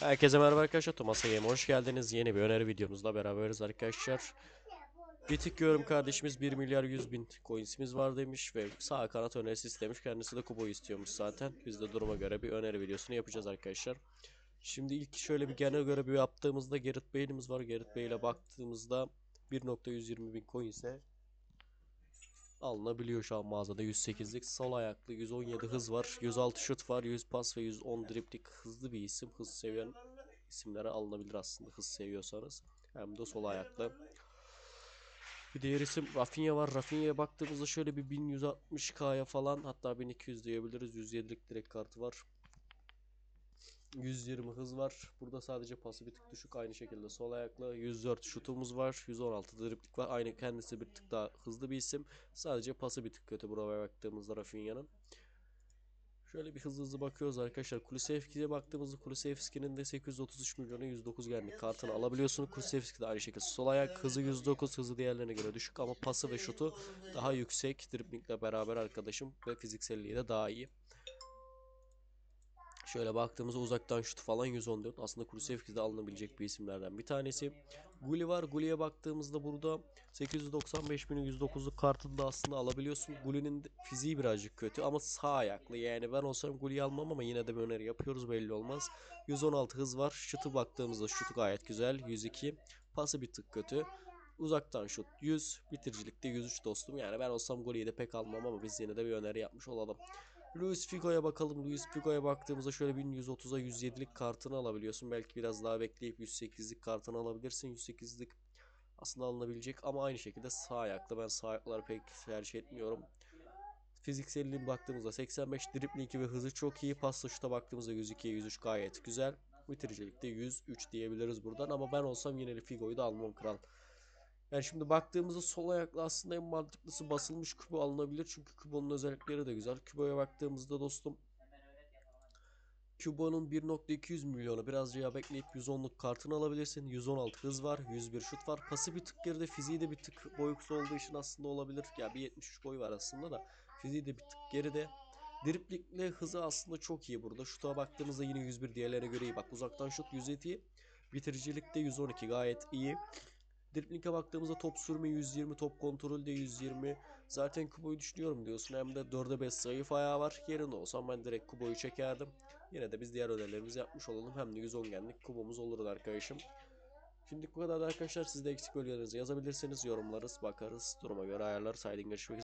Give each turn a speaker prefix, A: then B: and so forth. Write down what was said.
A: Herkese merhaba arkadaşlar. Thomas Game'e hoş geldiniz. Yeni bir öneri videomuzla beraberiz arkadaşlar. Bir tık kardeşimiz 1 milyar 100 bin coinsimiz var demiş ve sağ kanat önerisi istemiş. Kendisi de kuboyu istiyormuş zaten. Biz de duruma göre bir öneri videosunu yapacağız arkadaşlar. Şimdi ilk şöyle bir genel göre bir yaptığımızda Gerrit Bale'imiz var. Gerrit Bale ile baktığımızda 1.120 bin coins'e alınabiliyor şu an mağazada. 108'lik sol ayaklı 117 hız var 106 şut var 100 pas ve 110 driplik hızlı bir isim. Hız seviyen isimlere alınabilir aslında hız seviyorsanız. Hem de sol ayaklı. Bir diğer isim Rafinha var. Rafinha'ya baktığımızda şöyle bir 1160k'ya falan hatta 1200 diyebiliriz. 107'lik direkt kartı var 120 hız var. Burada sadece pası bir tık düşük. Aynı şekilde sol ayaklı. 104 şutumuz var. 116 driplik var. Aynı kendisi bir tık daha hızlı bir isim. Sadece pası bir tık kötü buraya baktığımızda Rafinha'nın. Şöyle bir hızlı hızlı bakıyoruz arkadaşlar. Kulusevski'ye baktığımızda Kulusevski'nin de 833 milyonu 109 genlik kartını alabiliyorsunuz. Kulusevski de aynı şekilde sol ayak hızı 109 hızı diğerlerine göre düşük ama pası ve şutu daha yüksek. Driblingle beraber arkadaşım ve fizikselliği de daha iyi. Şöyle baktığımızda uzaktan şut falan 114. Aslında Kulusevski'de alınabilecek bir isimlerden bir tanesi. Guli var. Guli'ye baktığımızda burada 895 bin 109'luk kartını da aslında alabiliyorsun. Guli'nin fiziği birazcık kötü ama sağ ayaklı. Yani ben olsam Guli'yi almam ama yine de bir öneri yapıyoruz belli olmaz. 116 hız var. Şutu baktığımızda şutu gayet güzel. 102. Pası bir tık kötü. Uzaktan şut 100. Bitiricilikte 103 dostum. Yani ben olsam Guli'yi de pek almam ama biz yine de bir öneri yapmış olalım. Luis Figo'ya bakalım. Luis Figo'ya baktığımızda şöyle 1130'a 107'lik kartını alabiliyorsun. Belki biraz daha bekleyip 108'lik kartını alabilirsin. 108'lik aslında alınabilecek ama aynı şekilde sağ ayaklı. Ben sağ ayakları pek tercih etmiyorum. Fizikselliğe baktığımızda 85 driblingi ve hızı çok iyi. Pasla şuta baktığımızda 102'ye 103 gayet güzel. Bitiricilikte 103 diyebiliriz buradan ama ben olsam yine Figo'yu da almam kral. Yani şimdi baktığımızda sol ayaklı aslında en mantıklısı basılmış kübo alınabilir. Çünkü kübonun özellikleri de güzel. Küboya baktığımızda dostum Kübo'nun 1.200 milyonu biraz daha bekleyip 110'luk kartını alabilirsin. 116 hız var, 101 şut var. Pası bir tık geride, fiziği de bir tık boyuksu olduğu için aslında olabilir. Ya bir 73 boyu var aslında da fiziği de bir tık geride. Driplikle hızı aslında çok iyi burada. Şuta baktığımızda yine 101 diğerlerine göre iyi. Bak uzaktan şut 107. Bitiricilikte 112 gayet iyi. Dripling'e baktığımızda top sürme 120, top kontrol de 120. Zaten Kubo'yu düşünüyorum diyorsun. Hem de 4'e 5 zayıf ayağı var. Yerinde olsam ben direkt Kubo'yu çekerdim. Yine de biz diğer önerilerimizi yapmış olalım. Hem de 110 genlik Kubo'muz olur arkadaşım. Şimdi bu kadar da arkadaşlar. Siz de eksik bölgelerinizi yazabilirsiniz. Yorumlarız, bakarız. Duruma göre ayarlarız. Haydi görüşmek üzere.